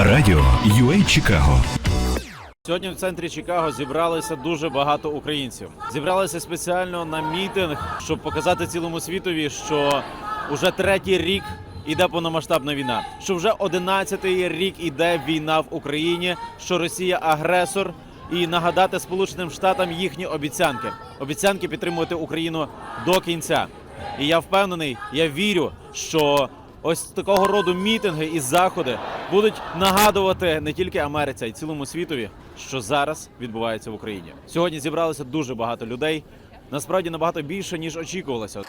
Радіо UA Чикаго. Сьогодні в центрі Чикаго зібралися дуже багато українців. Зібралися спеціально на мітинг, щоб показати цілому світові, що уже третій рік іде повномасштабна війна. Що вже одинадцятий рік іде війна в Україні, що Росія агресор, і нагадати Сполученим Штатам їхні обіцянки. Обіцянки підтримувати Україну до кінця. І я впевнений, я вірю, що ось такого роду мітинги і заходи будуть нагадувати не тільки Америці, а й цілому світові, що зараз відбувається в Україні. Сьогодні зібралося дуже багато людей. Насправді набагато більше ніж очікувалося.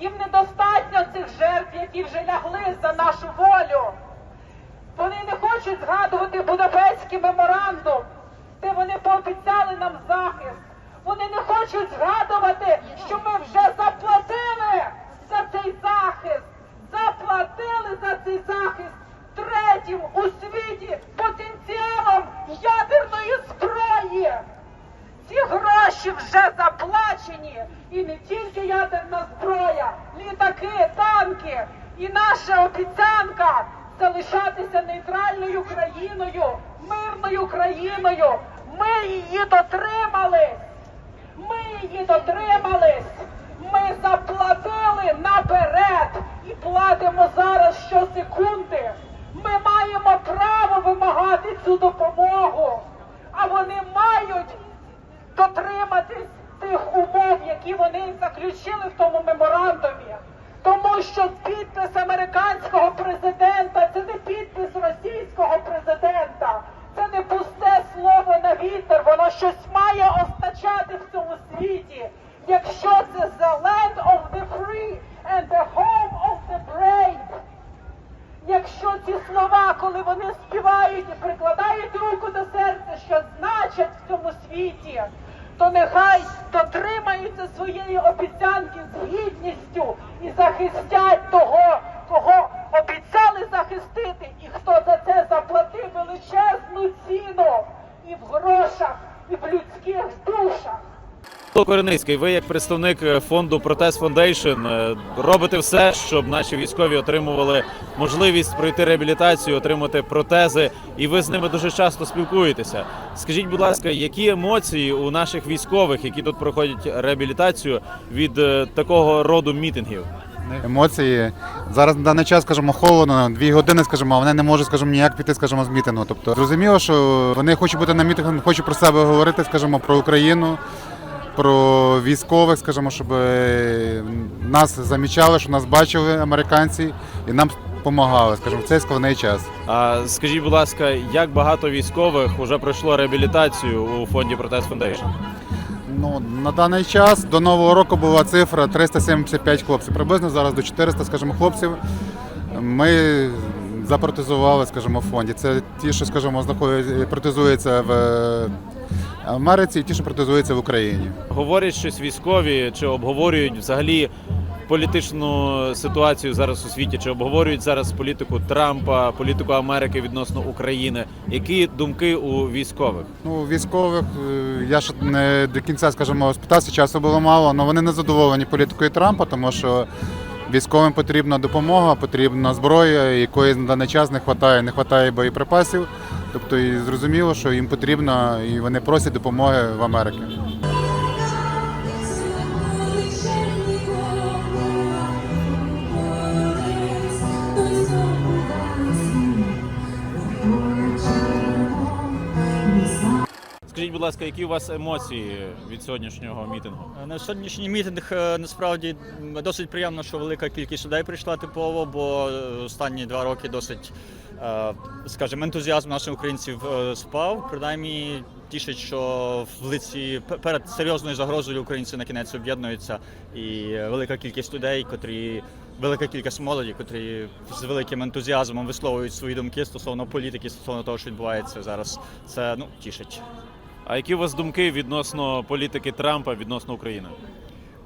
Їм недостатньо цих жертв, які вже лягли за нашу волю. Вони не хочуть згадувати Будапештський меморандум, де вони пообіцяли нам захист. Вони не хочуть згадувати, що ми вже заплатили за цей захист. Заплатили за цей захист третім у світі потенціалом ядерної зброї. Ці гроші вже заплачені, і не тільки ядерна зброя, літаки, танки. І наша обіцянка залишатися нейтральною країною, мирною країною. Ми її дотримались. Ми її дотримались. Ми заплатили наперед платимо зараз щосекунди. Ми маємо право вимагати цю допомогу, а вони мають дотриматись тих умов, які вони заключили в тому меморандумі. Тому що підпис американського президента це не підпис Якщо ці слова, коли вони співають і прикладають руку до серця, що значать в цьому світі, то нехай дотримаються своєї обіцянки з гідністю і захистять того, кого обіцяли захистити, і хто за це заплатив величезну ціну і в грошах, і в людських душах. Кореницький, ви як представник е, фонду Протест Foundation е, робите все, щоб наші військові отримували можливість пройти реабілітацію, отримати протези, і ви з ними дуже часто спілкуєтеся. Скажіть, будь ласка, які емоції у наших військових, які тут проходять реабілітацію від е, такого роду мітингів? емоції. Зараз на даний час, скажімо, холодно, дві години, скажімо, а вони не можуть, скажімо, ніяк піти, скажімо, з мітингу. Тобто зрозуміло, що вони хочуть бути на мітингу, хочуть про себе говорити, скажімо, про Україну, про військових, скажімо, щоб е, нас замічали, що нас бачили американці і нам допомагали, скажімо, в цей складний час. А скажіть, будь ласка, як багато військових вже пройшло реабілітацію у фонді Протест Foundation? Ну, на даний час до нового року була цифра 375 хлопців. Приблизно зараз до 400, скажімо, хлопців. Ми запротезували, скажімо, в фонді. Це ті, що, скажімо, протезуються в Америці, і ті, що протезуються в Україні. Говорять щось військові, чи обговорюють взагалі політичну ситуацію зараз у світі, чи обговорюють зараз політику Трампа, політику Америки відносно України. Які думки у військових? Ну, військових е, я ж не до кінця, скажімо, спитався, часу було мало, але вони не задоволені політикою Трампа, тому що військовим потрібна допомога, потрібна зброя, якої на даний час не вистачає, не вистачає боєприпасів. Тобто і зрозуміло, що їм потрібно, і вони просять допомоги в Америці. Скажіть, будь ласка, які у вас емоції від сьогоднішнього мітингу? На сьогоднішній мітинг е, насправді досить приємно, що велика кількість людей прийшла типово, бо е, останні два роки досить, е, скажімо, ентузіазм наших українців е, спав. Принаймні тішить, що в лиці перед серйозною загрозою українці на кінець об'єднуються, і е, велика кількість людей, котрі велика кількість молоді, котрі з великим ентузіазмом висловлюють свої думки стосовно політики, стосовно того, що відбувається зараз. Це ну тішить. А які у вас думки відносно політики Трампа відносно України?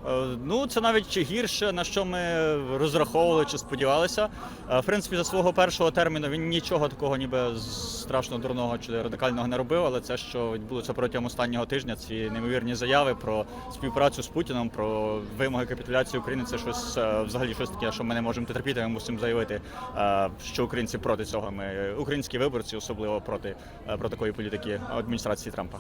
Е, Ну, це навіть гірше, на що ми розраховували чи сподівалися. Е, В принципі, за свого першого терміну він нічого такого ніби страшно дурного чи радикального не робив, але це, що відбулося протягом останнього тижня, ці неймовірні заяви про співпрацю з Путіном, про вимоги капітуляції України, це щось е, взагалі щось таке, що ми не можемо терпіти, ми мусимо заявити, що українці проти цього. Ми українські виборці, особливо проти, проти такої політики адміністрації Трампа.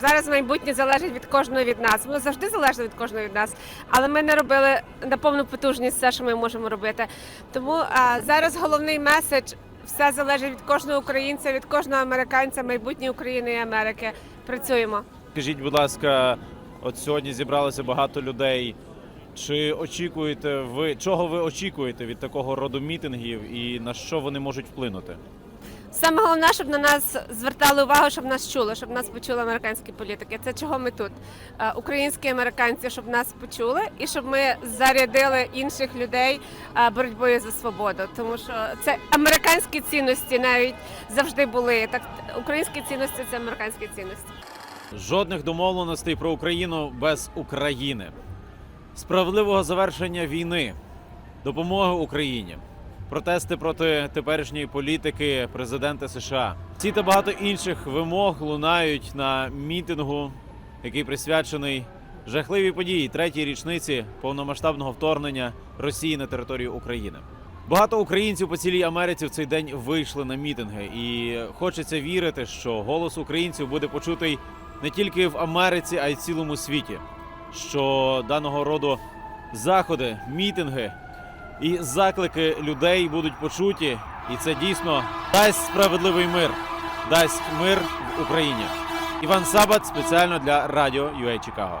Зараз майбутнє залежить від кожного від нас. Воно завжди залежить від кожного від нас, але ми не робили на повну потужність все, що ми можемо робити. Тому а, зараз головний меседж все залежить від кожного українця, від кожного американця, майбутнє України і Америки. Працюємо. Скажіть, будь ласка, от сьогодні зібралося багато людей. Чи очікуєте ви чого ви очікуєте від такого роду мітингів і на що вони можуть вплинути? Саме головне, щоб на нас звертали увагу, щоб нас чули, щоб нас почули американські політики. Це чого ми тут. Е, Українські американці, щоб нас почули, і щоб ми зарядили інших людей е, боротьбою за свободу. Тому що це американські цінності навіть завжди були. Так українські цінності це американські цінності. Жодних домовленостей про Україну без України, справедливого завершення війни, допомоги Україні, протести проти теперішньої політики президента США. Ці та багато інших вимог лунають на мітингу, який присвячений жахливій події третій річниці повномасштабного вторгнення Росії на територію України. Багато українців по цілій Америці в цей день вийшли на мітинги, і хочеться вірити, що голос українців буде почутий не тільки в Америці, а й в цілому світі. Що даного роду заходи, мітинги і заклики людей будуть почуті, і це дійсно дасть справедливий мир, дасть мир в Україні. Іван Сабат спеціально для радіо UA Чикаго.